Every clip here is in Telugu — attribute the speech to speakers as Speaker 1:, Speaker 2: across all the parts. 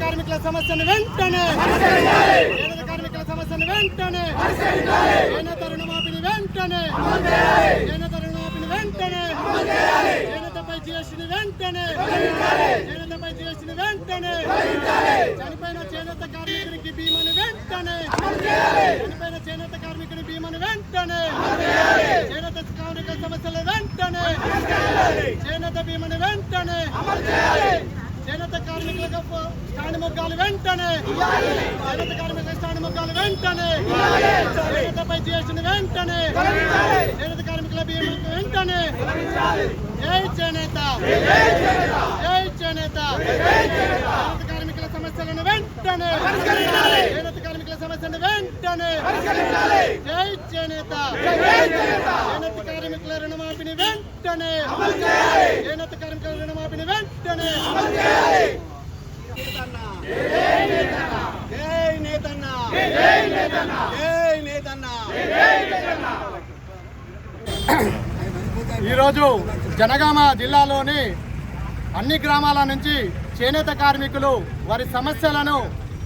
Speaker 1: కార్మికుల సమస్యను వెంటనే చేనేత కార్మికుల సమస్యను వెంటనే చేనేత రుణమాఫీని వెంటనే చేనేత రుణమాఫీని వెంటనే చేనేతపై జిఎస్టీని వెంటనే చేనేతపై జిఎస్టీని వెంటనే చనిపోయిన చేనేత కార్మికునికి బీమాని వెంటనే చనిపోయిన చేనేత కార్మికుని బీమాని వెంటనే చేనేత కార్మికుల సమస్యలు వెంటనే చేనేత బీమాని వెంటనే చేనేత కార్మికులకు స్టాండ్ మొగ్గాలు వెంటనే చేనేత కార్మికుల స్టాండ్ మొగ్గాలు వెంటనే చేనేతపై జిఎస్టీని వెంటనే చేనేత కార్మికుల బీమాకి వెంటనే జై చేనేత జై చేనేత చేనేత కార్మికుల సమస్యలను వెంటనే చేనేత కార్మికుల సమస్యను వెంటనే జై చేనేత చేనేత కార్మికుల రుణమాఫీని వెంటనే. చేనేత కార్మికుల రుణమాఫీని వెంటనే.
Speaker 2: జై నేతన్న. జై నేతన్న.
Speaker 1: ఈరోజు జనగామ జిల్లాలోని అన్ని గ్రామాల నుంచి చేనేత కార్మికులు వారి సమస్యలను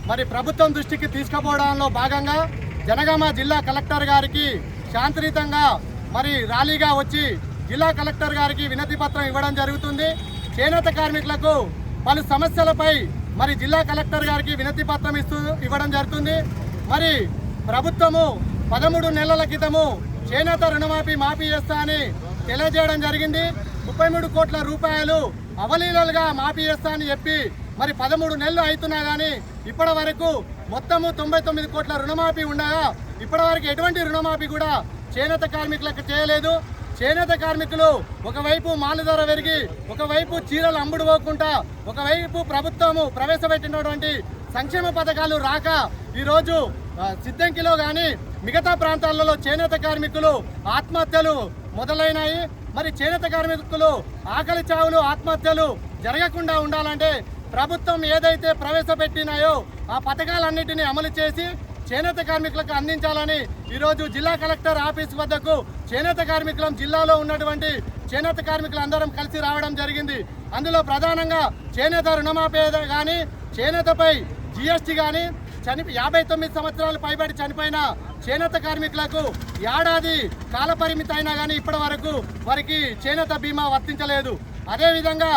Speaker 1: మరి ప్రభుత్వం దృష్టికి తీసుకుపోవడంలో భాగంగా జనగామ జిల్లా కలెక్టర్ గారికి శాంతియుతంగా మరి ర్యాలీగా వచ్చి జిల్లా కలెక్టర్ గారికి వినతి పత్రం ఇవ్వడం జరుగుతుంది. చేనేత కార్మికులకు పలు సమస్యలపై మరి జిల్లా కలెక్టర్ గారికి వినతి పత్రం ఇస్తూ ఇవ్వడం జరుగుతుంది. మరి ప్రభుత్వము పదమూడు నెలల క్రితము చేనేత రుణమాఫీ మాఫీ చేస్తా అని తెలియజేయడం జరిగింది. ముప్పై మూడు కోట్ల రూపాయలు అవలీలలుగా మాఫీ చేస్తా అని చెప్పి మరి పదమూడు నెలలు అవుతున్నా కానీ ఇప్పటి వరకు మొత్తము తొంభై తొమ్మిది కోట్ల రుణమాఫీ ఉండగా ఇప్పటి వరకు ఎటువంటి రుణమాఫీ కూడా చేనేత కార్మికులకు చేయలేదు. చేనేత కార్మికులు ఒకవైపు మాలు ధర పెరిగి ఒకవైపు చీరలు అమ్ముడు పోకుండా ఒకవైపు ప్రభుత్వము ప్రవేశపెట్టినటువంటి సంక్షేమ పథకాలు రాక ఈరోజు సిద్దంకిలో కానీ మిగతా ప్రాంతాలలో చేనేత కార్మికులు ఆత్మహత్యలు మొదలైనాయి. మరి చేనేత కార్మికులు ఆకలి చావులు ఆత్మహత్యలు జరగకుండా ఉండాలంటే ప్రభుత్వం ఏదైతే ప్రవేశపెట్టినాయో ఆ పథకాలన్నింటినీ అమలు చేసి చేనేత కార్మికులకు అందించాలని ఈరోజు జిల్లా కలెక్టర్ ఆఫీస్ వద్దకు చేనేత కార్మికులం జిల్లాలో ఉన్నటువంటి చేనేత కార్మికులందరం కలిసి రావడం జరిగింది. అందులో ప్రధానంగా చేనేత రుణమాఫీ కానీ చేనేతపై జిఎస్టీ కానీ చని యాభై తొమ్మిది సంవత్సరాలు పైబడి చనిపోయిన చేనేత కార్మికులకు ఏడాది కాలపరిమితి అయినా కానీ ఇప్పటి వరకు వారికి చేనేత బీమా వర్తించలేదు. అదేవిధంగా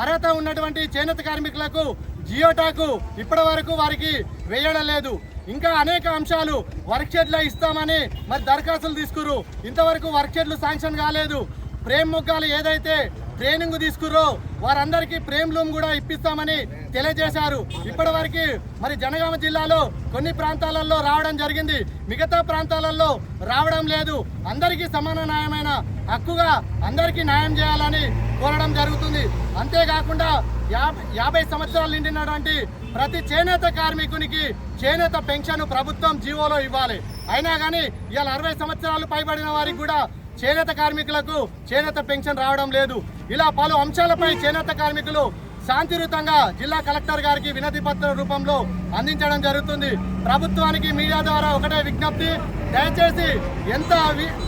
Speaker 1: అర్హత ఉన్నటువంటి చేనేత కార్మికులకు జియోటాకు ఇప్పటి వరకు వారికి వేయడం లేదు. ఇంకా అనేక అంశాలు వర్క్ షెడ్లో ఇస్తామని మరి దరఖాస్తులు తీసుకురు ఇంతవరకు వర్క్ షెడ్లు శాంక్షన్ కాలేదు. ప్రేమ్ ముగ్గాలు ఏదైతే ట్రైనింగ్ తీసుకుర్రో వారందరికీ ప్రేమ్ లూమ్ కూడా ఇప్పిస్తామని తెలియజేశారు. ఇప్పటివరకు మరి జనగామ జిల్లాలో కొన్ని ప్రాంతాలలో రావడం జరిగింది. మిగతా ప్రాంతాలలో రావడం లేదు. అందరికీ సమాన న్యాయమైన హక్కుగా అందరికీ న్యాయం చేయాలని కోరడం జరుగుతుంది. అంతేకాకుండా యాభై యాభై సంవత్సరాలు నిండినటువంటి ప్రతి చేనేత కార్మికునికి చేనేత పెన్షన్ ప్రభుత్వం జీవోలో ఇవ్వాలి. అయినా కానీ ఇవాళ అరవై సంవత్సరాలు పైబడిన వారికి కూడా చేనేత కార్మికులకు చేనేత పెన్షన్ రావడం లేదు. ఇలా పలు అంశాలపై చేనేత కార్మికులు శాంతియుతంగా జిల్లా కలెక్టర్ గారికి వినతి పత్ర రూపంలో అందించడం జరుగుతుంది. ప్రభుత్వానికి మీడియా ద్వారా ఒకటే విజ్ఞప్తి దయచేసి ఎంత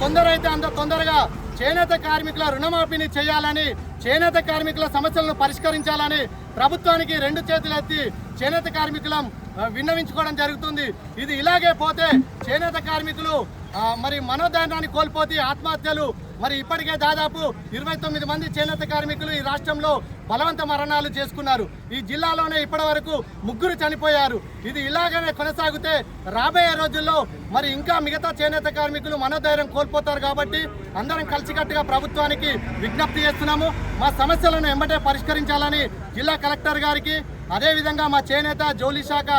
Speaker 1: తొందరైతే అంత తొందరగా చేనేత కార్మికుల రుణమాఫీని చేయాలని చేనేత కార్మికుల సమస్యలను పరిష్కరించాలని ప్రభుత్వానికి రెండు చేతులు ఎత్తి చేనేత కార్మికులం విన్నవించుకోవడం జరుగుతుంది. ఇది ఇలాగే పోతే చేనేత కార్మికులు మరి మనోధైర్యాన్ని కోల్పోతే ఆత్మహత్యలు మరి ఇప్పటికే దాదాపు ఇరవై తొమ్మిది మంది చేనేత కార్మికులు ఈ రాష్ట్రంలో బలవంత మరణాలు చేసుకున్నారు. ఈ జిల్లాలోనే ఇప్పటి వరకు ముగ్గురు చనిపోయారు. ఇది ఇలాగనే కొనసాగితే రాబోయే రోజుల్లో మరి ఇంకా మిగతా చేనేత కార్మికులు మనోధైర్యం కోల్పోతారు కాబట్టి అందరం కలిసికట్టుగా ప్రభుత్వానికి విజ్ఞప్తి చేస్తున్నాము. మా సమస్యలను ఎంబటే పరిష్కరించాలని జిల్లా కలెక్టర్ గారికి అదేవిధంగా మా చేనేత జౌలి శాఖ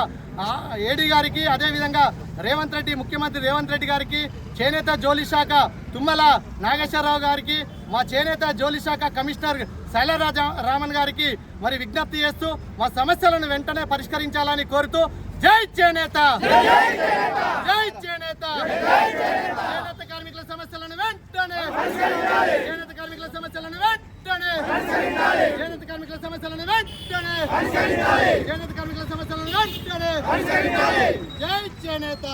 Speaker 1: ఏడీ గారికి అదేవిధంగా రేవంత్ రెడ్డి ముఖ్యమంత్రి రేవంత్ రెడ్డి గారికి చేనేత జోలి శాఖ తుమ్మల నాగేశ్వరరావు గారికి మా చేనేత జోలి శాఖ కమిషనర్ శైలరాజ రామన్ గారికి మరి విజ్ఞప్తి చేస్తూ మా సమస్యలను వెంటనే పరిష్కరించాలని కోరుతూ జై చేనేత జై చేనేత చేనేత కార్మికుల సమస్యలను వెంటనే చేనేత కార్మికుల సమస్యలను వెంటనే చేనేత కార్మికుల సమస్యలను వెంటనే చేనేత కార్మికుల సమస్యలను వెంటనే జై చేనేత